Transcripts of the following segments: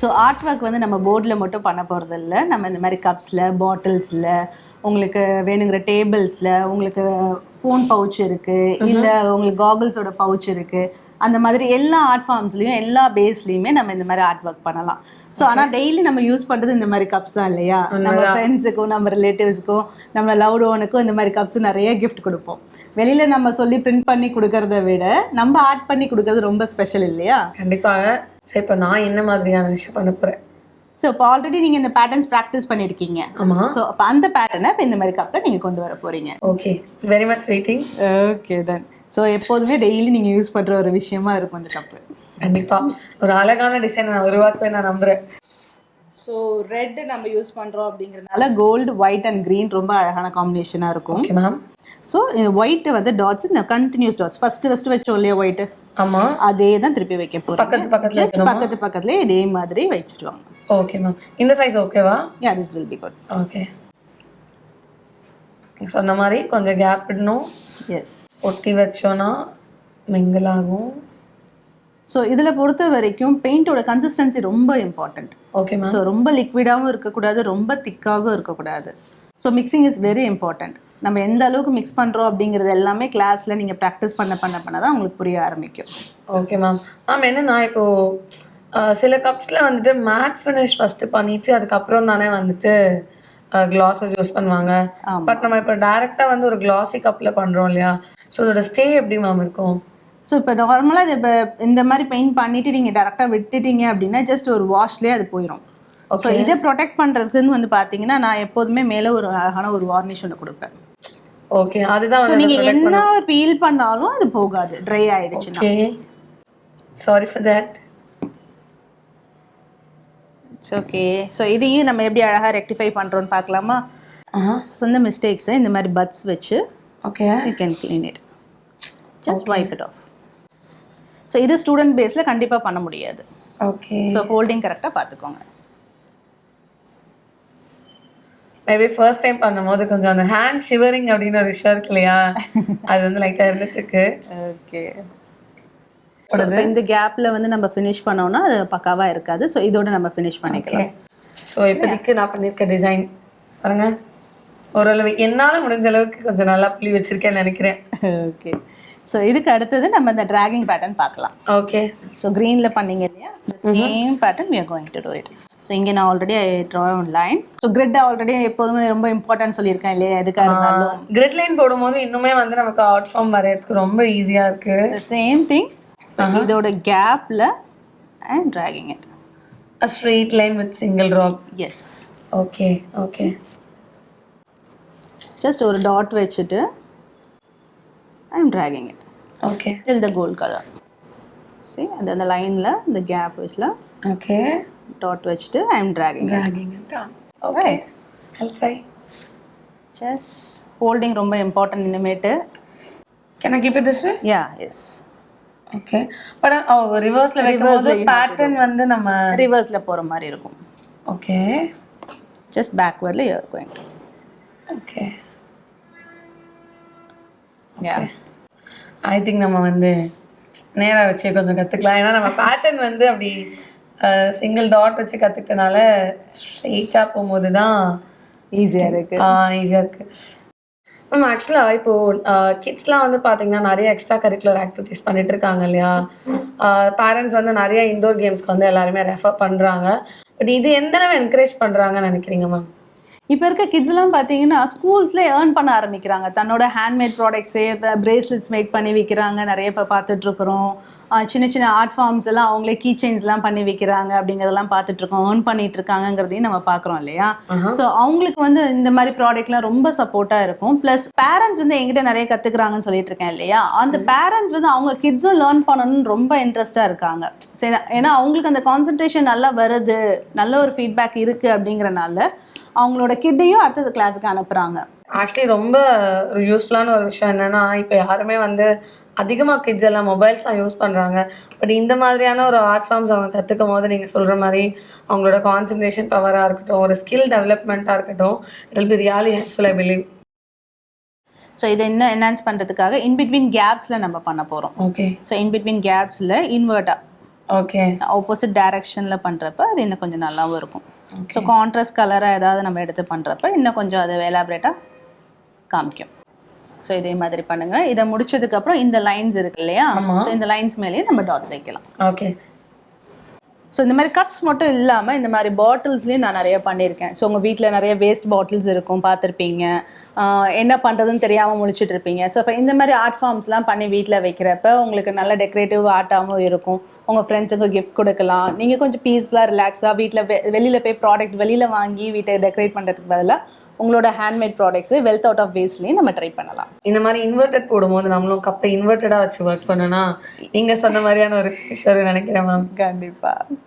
So art work வந்து நம்ம போர்டில் மட்டும் பண்ண போகிறது இல்லை நம்ம இந்த மாதிரி கப்ஸில் பாட்டில்ஸில் உங்களுக்கு வேணுங்கிற டேபிள்ஸில் உங்களுக்கு ஃபோன் பவுச் இருக்குது இல்லை உங்களுக்கு காகுல்ஸோட பவுச் இருக்குது அந்த மாதிரி எல்லா ஆர்ட் ஃபார்ம்ஸ்லையும் எல்லா பேஸ்லையுமே நம்ம இந்த மாதிரி ஆர்ட் ஒர்க் பண்ணலாம் ஸோ ஆனால் டெய்லி நம்ம யூஸ் பண்ணுறது இந்த மாதிரி கப்ஸ் தான் இல்லையா? நம்ம ஃப்ரெண்ட்ஸுக்கும் நம்ம ரிலேட்டிவ்ஸுக்கும் நம்ம லவ்ட் ஒனுக்கும் இந்த மாதிரி கப்ஸ் நிறைய கிஃப்ட் கொடுப்போம். வெளியில் நம்ம சொல்லி பிரிண்ட் பண்ணி கொடுக்கறத விட நம்ம ஆர்ட் பண்ணி கொடுக்கறது ரொம்ப ஸ்பெஷல் இல்லையா? கண்டிப்பாக. சரி இப்போ நான் என்ன மாதிரியான விஷயம் பண்ண போகிறேன் ஸோ இப்போ ஆல்ரெடி நீங்கள் இந்த பேட்டர்ன்ஸ் ப்ராக்டிஸ் பண்ணியிருக்கீங்க ஆமாம் ஸோ அப்போ அந்த பேட்டர்னை இப்போ இந்த மாதிரி கப்பில் நீங்கள் கொண்டு வர போகிறீங்க okay very much waiting okay then so எப்போதுமே டெய்லி நீங்கள் யூஸ் பண்ணுற ஒரு விஷயமா இருக்கும் இந்த கப்பு கண்டிப்பாக ஒரு அழகான டிசைன் நான் உருவாக்குவேன் நான் நம்புகிறேன் ஸோ ரெட் நம்ம யூஸ் பண்ணுறோம் அப்படிங்கிறதுனால கோல்டு ஒயிட் அண்ட் க்ரீன் ரொம்ப அழகான காம்பினேஷனாக இருக்கும். ஓகே மேம் ஸோ ஒயிட் வந்து டாட்ஸ் இந்த கண்டினியூஸ் டாட்ஸ் ஃபர்ஸ்ட் ஃபர்ஸ்ட் வச்சோம் இல்லையா ஒயிட் ஆமாம் அதே தான் திருப்பி வைக்க போகிறோம் பக்கத்து பக்கத்தில் ஜஸ்ட் பக்கத்து பக்கத்துலேயே இதே மாதிரி வச்சிருவாங்க. ஓகே மேம் இந்த சைஸ் ஓகேவா yeah this will be good okay சொன்ன மாதிரி கொஞ்சம் கேப் விடணும். எஸ் ஒட்டி வச்சோன்னா மிங்கிள் ஆகும். ஸோ இதில் பொறுத்த வரைக்கும் பெயிண்டோட கன்சிஸ்டன்சி ரொம்ப இம்பார்ட்டண்ட் ஓகே மேம் ஸோ ரொம்ப லிக்விடாகவும் இருக்கக்கூடாது ரொம்ப திக்காகவும் இருக்கக்கூடாது. So mixing is very important நம்ம எந்த அளவுக்கு மிக்ஸ் பண்ணுறோம் அப்படிங்கிறது எல்லாமே கிளாஸில் நீங்கள் ப்ராக்டிஸ் பண்ண பண்ண பண்ண தான் உங்களுக்கு புரிய ஆரம்பிக்கும். ஓகே மேம் மேம் என்னன்னா இப்போ அஹ், சில கப்ஸில் வந்துட்டு மேட் ஃபினிஷ் ஃபஸ்ட்டு பண்ணிட்டு அதுக்கப்புறம் தானே வந்துட்டு கிளாஸஸ் யூஸ் பண்ணுவாங்க. பட் நம்ம இப்போ டைரெக்டாக வந்து ஒரு கிளாஸி கப்பில் பண்ணுறோம் இல்லையா? ஸோ அதோட ஸ்டே எப்படி மேம் இருக்கும்? ஸோ இப்போ நார்மலாக இது இப்போ இந்த மாதிரி பெயிண்ட் பண்ணிட்டு நீங்கள் டேரெக்டாக விட்டுட்டீங்க அப்படின்னா ஜஸ்ட் ஒரு வாஷ்லேயே அது போயிடும் ஸோ இதை ப்ரொடெக்ட் பண்ணுறதுன்னு வந்து பார்த்தீங்கன்னா நான் எப்போதுமே மேலே ஒரு அழகான ஒரு வார்னிஷ் ஒன்று கொடுப்பேன். ஓகே அதுதான் நீங்கள் என்ன பீல் பண்ணாலும் அது போகாது. ட்ரை ஆயிடுச்சுன்னா. Okay sorry for that it's okay so இதையும் நம்ம எப்படி அழகாக ரெக்டிஃபை பண்ணுறோன்னு பார்க்கலாமா ஸோ இந்த மிஸ்டேக்ஸை இந்த மாதிரி பட்ஸ் வச்சு okay you can clean it just wipe it off so இது ஸ்டூடெண்ட் பேஸில் கண்டிப்பாக பண்ண முடியாது. ஓகே ஸோ ஹோல்டிங் கரெக்டாக பார்த்துக்கோங்க மேபி ஃபர்ஸ்ட் டைம் பண்ணும்போது கொஞ்சம் அந்த ஹேண்ட் ஷிவரிங் அப்படின்னு ஒரு விஷயம் இருக்கு இல்லையா? அது வந்து லைட்டாக இருந்துட்டு இருக்கு ஓகே இந்த கேப்பில் வந்து நம்ம ஃபினிஷ் பண்ணோம்னா அது பக்காவாக இருக்காது. ஸோ இதோட நம்ம ஃபினிஷ் பண்ணிக்கலாம். ஸோ இப்போதைக்கு நான் பண்ணியிருக்க டிசைன் பாருங்க. ஓரளவு என்னால் முடிஞ்ச அளவுக்கு கொஞ்சம் நல்லா புள்ளி வச்சிருக்கேன்னு நினைக்கிறேன். ஓகே ஸோ இதுக்கு அடுத்தது நம்ம இந்த டிராகிங் பேட்டர்ன் பார்க்கலாம். ஓகே ஸோ க்ரீனில் பண்ணீங்க இல்லையா? Same pattern we are going to do it. So இங்கே நான் already I draw one line so grid already எப்போதுமே ரொம்ப இம்பார்ட்டன்ட் சொல்லியிருக்கேன் இல்லையா? எதுக்காக இருந்தாலும். கிரிட் லைன் போடும்போது இன்னுமே வந்து நமக்கு அவுட் ஃபார்ம் வரையறதுக்கு ரொம்ப ஈஸியாக இருக்கு. சேம் திங் இதோட கேப்பில் and dragging it a straight line with single drop yes okay okay just ஒரு டாட் வச்சுட்டு I am dragging it okay till the gold colour see அந்த அந்த லைனில் இந்த கேப் வச்சுல ஓகே டாட் வச்சுட்டு I am dragging down. Okay I'll try. Just holding ரொம்ப important இனிமேட்டு. Can I keep it this way? Yeah yes okay but oh ரிவர்ஸ்ல வைக்கும்போது pattern வந்து நம்ம ரிவர்ஸில் போகிற மாதிரி இருக்கும். Okay just பேக்வேர்டில் you're going to okay yeah I think நம்ம வந்து நேரா வச்சு கொஞ்சம் கற்றுக்கலாம் ஏன்னா நம்ம பேட்டர்ன் வந்து அப்படி சிங்கிள் டாட் வச்சு கற்றுக்கிட்டனால ஸ்ட்ரெயிட்டாக போகும்போது தான் ஈஸியாக இருக்கு. ஈஸியாக இருக்குது மேம் ஆக்சுவலாக இப்போது கிட்ஸ்லாம் வந்து பார்த்தீங்கன்னா நிறைய எக்ஸ்ட்ரா கரிக்குலர் ஆக்டிவிட்டீஸ் பண்ணிட்டு இருக்காங்க இல்லையா? பேரண்ட்ஸ் வந்து நிறைய இன்டோர் கேம்ஸ்க்கு வந்து எல்லாருமே ரெஃபர் பண்ணுறாங்க பட் இது எந்த அளவு என்கரேஜ் பண்ணுறாங்கன்னு நினைக்கிறீங்க மேம் இப்போ இருக்க கிட்ஸ்லாம் பார்த்தீங்கன்னா ஸ்கூல்ஸ்ல ஏர்ன் பண்ண ஆரம்பிக்கிறாங்க. தன்னோட ஹேண்ட்மேட் ப்ராடக்ட்ஸே பிரேஸ்லெட்ஸ் மேக் பண்ணி விற்கிறாங்க நிறைய இப்போ பார்த்துட்ருக்குறோம் சின்ன சின்ன ஆர்ட் ஃபார்ம்ஸ் எல்லாம் அவங்களே கீ செயின்ஸ்லாம் பண்ணி விற்கிறாங்க அப்படிங்கிறதெல்லாம் பார்த்துட்ருக்கோம் ஏர்ன் பண்ணிட்டு இருக்காங்கங்கிறதையும் நம்ம பார்க்குறோம் இல்லையா? ஸோ அவங்களுக்கு வந்து இந்த மாதிரி ப்ராடக்ட்லாம் ரொம்ப சப்போர்ட்டாக இருக்கும். ப்ளஸ் பேரண்ட்ஸ் வந்து எங்கிட்ட நிறைய கற்றுக்குறாங்கன்னு சொல்லிட்டு இருக்கேன் இல்லையா? அந்த பேரண்ட்ஸ் வந்து அவங்க கிட்ஸும் லேர்ன் பண்ணணும்னு ரொம்ப இன்ட்ரெஸ்டாக இருக்காங்க. சரி ஏன்னா அவங்களுக்கு அந்த கான்சன்ட்ரேஷன் நல்லா வருது. நல்ல ஒரு ஃபீட்பேக் இருக்குது அப்படிங்கிறனால அவங்களோட கிட்டையும் அடுத்தது கிளாஸுக்கு அனுப்புகிறாங்க ஆக்சுவலி ரொம்ப யூஸ்ஃபுல்லான ஒரு விஷயம் என்னன்னா இப்போ யாருமே வந்து அதிகமாக கிட்ஸ் எல்லாம் மொபைல்ஸ் தான் யூஸ் பண்ணுறாங்க பட் இந்த மாதிரியான ஒரு ஆர்ட் ஃபார்ம்ஸ் அவங்க கற்றுக்கும் போது நீங்கள் சொல்கிற மாதிரி அவங்களோட கான்சன்ட்ரேஷன் பவராக இருக்கட்டும் ஒரு ஸ்கில் டெவலப்மெண்ட்டாக இருக்கட்டும் it will be really helpful I believe so இதை இன்னும் என்ஹான்ஸ் பண்ணுறதுக்காக இன் பிட்வீன் கேப்ஸில் நம்ம பண்ண போகிறோம் ஓகே ஸோ இன் பிட்வீன் கேப்ஸில் இன்வெர்ட்டாக ஓகே ஆப்போசிட் டைரக்ஷனில் பண்ணுறப்ப அது இன்னும் கொஞ்சம் நல்லாவும் இருக்கும். ஸோ கான்ட்ராஸ்ட் கலராக ஏதாவது நம்ம எடுத்து பண்ணுறப்ப இன்னும் கொஞ்சம் அது எலாபரேட்டாக காமிக்கும். ஸோ இதே மாதிரி பண்ணுங்க. இதை முடிச்சதுக்கப்புறம் இந்த லைன்ஸ் இருக்கு இல்லையா? ஸோ இந்த லைன்ஸ் மேலேயே நம்ம டாட்ஸ் வைக்கலாம். ஓகே ஸோ இந்த மாதிரி கப்ஸ் மட்டும் இல்லாமல் இந்த மாதிரி பாட்டில்ஸ்லேயும் நான் நிறைய பண்ணியிருக்கேன். ஸோ உங்கள் வீட்டில் நிறைய வேஸ்ட் பாட்டில்ஸ் இருக்கும் பார்த்துருப்பீங்க. என்ன பண்ணுறதுன்னு தெரியாமல் முழிச்சிட்டு இருப்பீங்க. ஸோ இப்போ இந்த மாதிரி ஆர்ட் ஃபார்ம்ஸ்லாம் பண்ணி வீட்டில் வைக்கிறப்ப உங்களுக்கு நல்ல டெக்கரேட்டிவ் ஆர்ட்டாகவும் இருக்கும். உங்கள் ஃப்ரெண்ட்ஸுக்கு கிஃப்ட் கொடுக்கலாம். நீங்கள் கொஞ்சம் பீஸ்ஃபுல்லாக ரிலாக்ஸாக வீட்டில் வெளியில் போய் ப்ராடக்ட் வெளியில் வாங்கி வீட்டை டெக்கரேட் பண்ணுறதுக்கு பதிலாக உங்களோட ஹேண்ட்மேட் ப்ராடக்ட்ஸை வெல்த் அவுட் ஆஃப் வேஸ்ட்லேயும் நம்ம ட்ரை பண்ணலாம். இந்த மாதிரி இன்வெர்டட் போடும்போது நம்மளும் கப்பை இன்வெர்டடா வச்சு ஒர்க் பண்ணனா நீங்க சொன்ன மாதிரியான ஒரு ஃபிஷர் நினைக்கிறேன் மேம் கண்டிப்பாக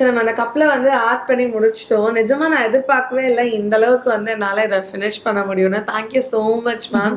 சரி நம்ம அந்த கப்பில் வந்து ஆட் பண்ணி முடிச்சிட்டோம். நிஜமா நான் எதிர்பார்க்கவே இல்லை. இந்த அளவுக்கு வந்து என்னால் இதை ஃபினிஷ் பண்ண முடியும்னு. Thank you so much ma'am